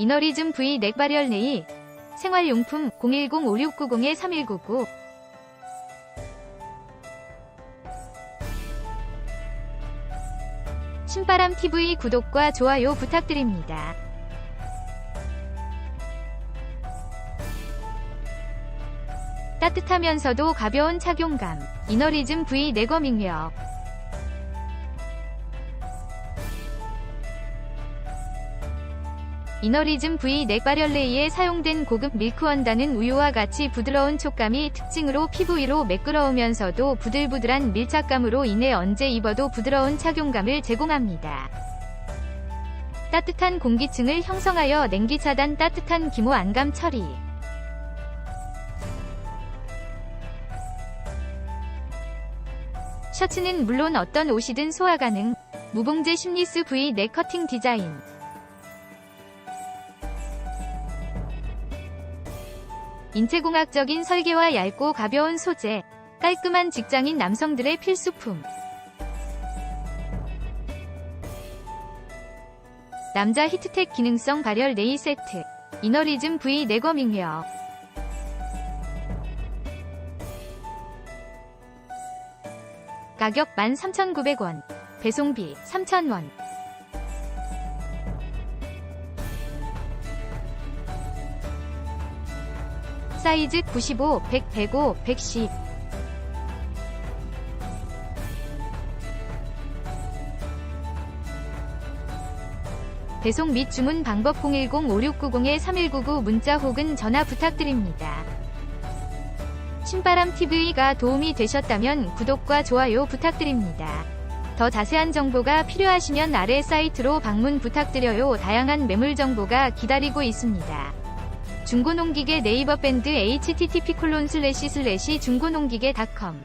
이너리즘 V 넥바리얼 네이 생활용품 010-5690-3199 신바람 TV 구독과 좋아요 부탁드립니다. 따뜻하면서도 가벼운 착용감 이너리즘 V 민력 이너리즘 V 넥바렐레이에 사용된 고급 밀크 원단은 우유와 같이 부드러운 촉감이 특징으로 피부 위로 매끄러우면서도 부들부들한 밀착감으로 인해 언제 입어도 부드러운 착용감을 제공합니다. 따뜻한 공기층을 형성하여 냉기 차단 따뜻한 기모 안감 처리. 셔츠는 물론 어떤 옷이든 소화 가능. 무봉제 심리스 V 넥 커팅 디자인 인체공학적인 설계와 얇고 가벼운 소재, 깔끔한 직장인 남성들의 필수품. 남자 히트텍 기능성 발열 네이 세트, 이너리즘 V 내거 민력. 가격 13,900원, 배송비 3,000원. 사이즈 95, 100, 105, 110. 배송 및 주문 방법 010-5690-3199 문자 혹은 전화 부탁드립니다. 신바람 TV가 도움이 되셨다면 구독과 좋아요 부탁드립니다. 더 자세한 정보가 필요하시면 아래 사이트로 방문 부탁드려요. 다양한 매물 정보가 기다리고 있습니다. 중고농기계 네이버 밴드 http:// 중고농기계닷컴